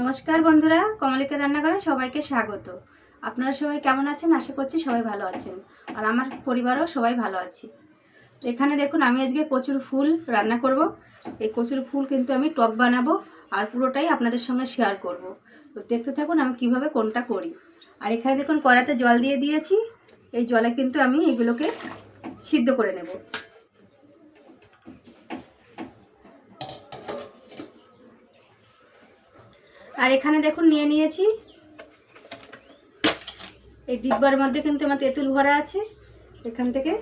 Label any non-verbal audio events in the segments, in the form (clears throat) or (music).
নমস্কার বন্ধুরা, কমলিকা রান্নাঘরে সবাইকে স্বাগত। আপনারা সবাই কেমন আছেন? আশা করছি সবাই ভালো আছেন। আর আমার পরিবারও সবাই ভালো আছে। এখানে দেখুন, আমি আজকে কচুর ফুল রান্না করব। এই কচুর ফুল কিন্তু আমি টক বানাবো আর পুরোটাই আপনাদের সঙ্গে শেয়ার করব। তো দেখতে থাকুন আমি কীভাবে কোনটা করি। আর এখানে দেখুন কড়াতে জল দিয়ে দিয়েছি। এই জলে কিন্তু আমি এগুলোকে সিদ্ধ করে নেব। আর এখানে দেখুন নিয়ে নিয়েছি। এই ডিব্বার মধ্যে কিন্তু আমার তেঁতুল ভরা আছে। এখান থেকে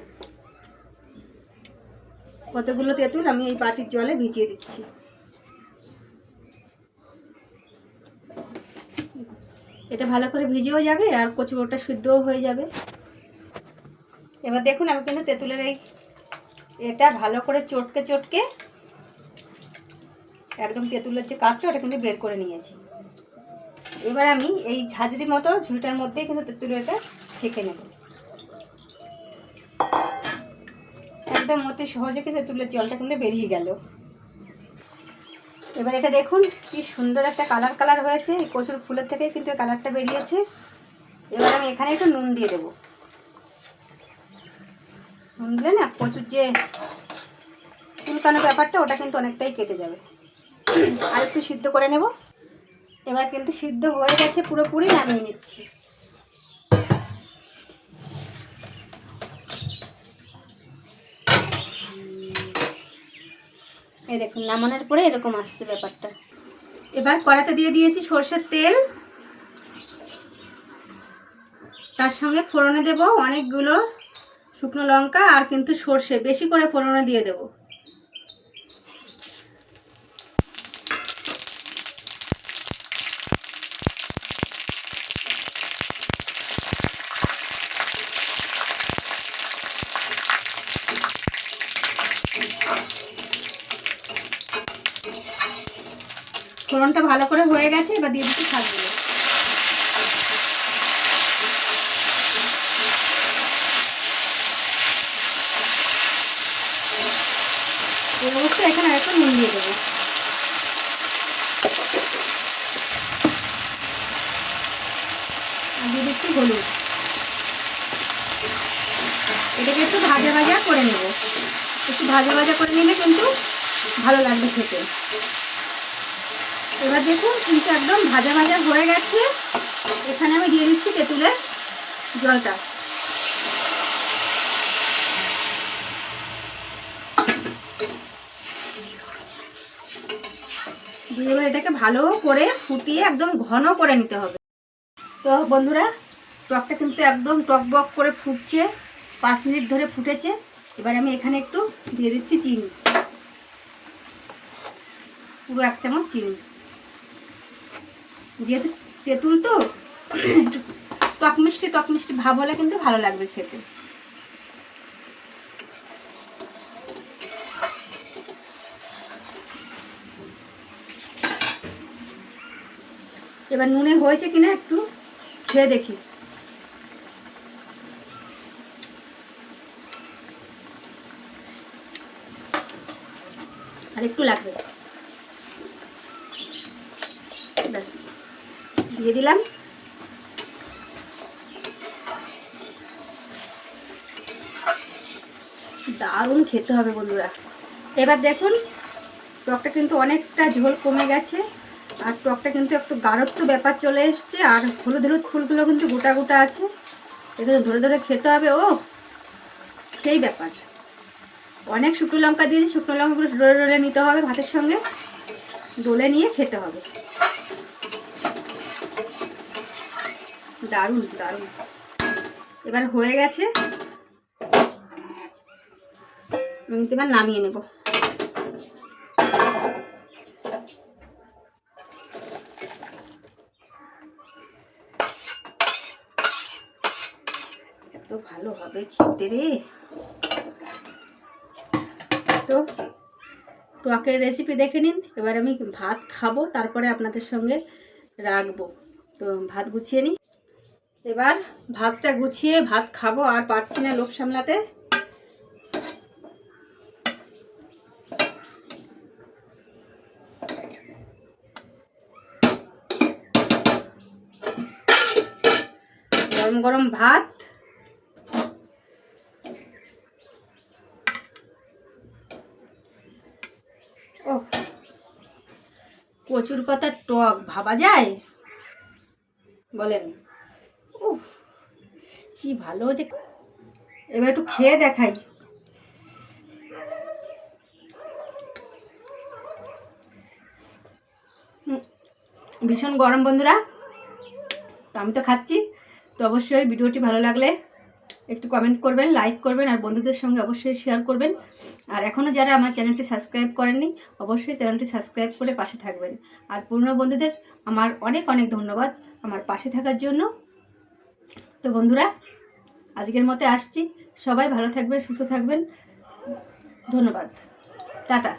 কতগুলো তেঁতুল আমি এই বাটির জলে ভিজিয়ে দিচ্ছি। এটা ভালো করে ভিজেও যাবে আর কচুরোটা শুদ্ধও হয়ে যাবে। এবার দেখুন আমি কিন্তু তেঁতুলের এই এটা ভালো করে চটকে চটকে একদম তেঁতুলের যে কাঠটা ওটা কিন্তু বের করে নিয়েছি। এবার আমি এই ঝাঁঝরি মতো ঝুলটার মধ্যে কিন্তু তেঁতুলটা ছেঁকে নেব। একদম অতি সহজে কিন্তু তেঁতুলের জলটা কিন্তু বেরিয়ে গেল। এবার এটা দেখুন, কি সুন্দর একটা কালার কালার হয়েছে। এই কচুর ফুলের থেকে কিন্তু কালারটা বেরিয়েছে। এবার আমি এখানে একটু নুন দিয়ে দেবো। নুন দিলে না কচুর যে চুলকানো ব্যাপারটা, ওটা কিন্তু অনেকটাই কেটে যাবে। আর একটু সিদ্ধ করে নেব। এবার কিন্তু সিদ্ধ হয়ে গেছে, পুরোপুরি নামিয়ে নিচ্ছি। এই দেখুন, নামানোর পরে এরকম আসছে ব্যাপারটা। এবার কড়াতে দিয়ে দিয়েছি সর্ষের তেল। তার সঙ্গে ফোড়নে দেব অনেকগুলো শুকনো লঙ্কা আর কিন্তু সর্ষে। বেশি করে ফোড়নে দিয়ে দেবো। ফোড়নটা ভালো করে হয়ে গেছে, এবার দিয়ে দিচ্ছি শাকগুলো এই অবস্থায় এখানে একটু নুন দিয়ে দেবো। দিয়ে দিচ্ছি হলুদ। এটাকে একটু ভাজা ভাজা করে নেব। একটু ভাজা ভাজা করে নিলে কিন্তু ভালো লাগবে খেতে। এবার দেখুন কিন্তু একদম ভাজা ভাজা হয়ে গেছে। এখানে আমি দিয়ে দিচ্ছি তেঁতুলের জলটা। দিয়ে এবার এটাকে ভালো করে ফুটিয়ে একদম ঘন করে নিতে হবে। তো বন্ধুরা, টকটা কিন্তু একদম টক বক করে ফুটছে। পাঁচ মিনিট ধরে ফুটেছে। এবার আমি এখানে একটু দিয়ে দিচ্ছি চিনি। পুরো এক চামচ চিনি। যেহেতু তেঁতুল তো। (clears throat) টক মিষ্টি টক মিষ্টি ভাব হলে কিন্তু ভালো লাগবে খেতে। এবার নুনে হয়েছে কিনা একটু খেয়ে দেখি। আর একটু লাগবে। ব্যাস। দিয়ে দিলাম। দারুণ খেতে হবে বন্ধুরা। এবার দেখুন, টকটা কিন্তু অনেকটা ঝোল কমে গেছে আর টকটা কিন্তু একটু গাঢ়ত্ব ব্যাপার চলে এসছে আর হলুদ হলুদ ফুলগুলো কিন্তু গোটা গোটা আছে। এখানে ধরে ধরে খেতে হবে ও। সেই ব্যাপার। অনেক শুকনো লঙ্কা দিয়েছি, শুকনো লঙ্কাগুলো ডলে ডলে নিতে হবে ভাতের সঙ্গে। ডলে নিয়ে খেতে হবে। দারুণ দারুণ। এবার হয়ে গেছে। আমি এবার নামিয়ে নেব। এত ভালো হবে খেতে রে। তো টকের রেসিপি দেখে নিন। এবার আমি ভাত খাব, তারপরে আপনাদের সঙ্গে রাখব। তো ভাত গুছিয়ে নিই এবার ভাতটা গুছিয়ে ভাত খাব, আর পারছি না লোভ সামলাতে। গরম গরম ভাত। ও কচুর পাতার টক, ভাবা যায়? বলেন। উফ, কি ভালো যে এবার একটু খেয়ে দেখাই। ভীষণ গরম বন্ধুরা, তো আমি তো খাচ্ছি, তো অবশ্যই ভিডিওটি ভালো লাগলে একটু কমেন্ট করবেন লাইক করবেন, আর বন্ধুদের সঙ্গে অবশ্যই শেয়ার করবেন। আর এখনও যারা আমার চ্যানেলটি সাবস্ক্রাইব করেননি, অবশ্যই চ্যানেলটি সাবস্ক্রাইব করে পাশে থাকবেন। আর পুরনো বন্ধুদের আমার অনেক অনেক ধন্যবাদ আমার পাশে থাকার জন্য। তো বন্ধুরা আজকের মতে আসছি। সবাই ভালো থাকবেন সুস্থ থাকবেন। ধন্যবাদ। টাটা।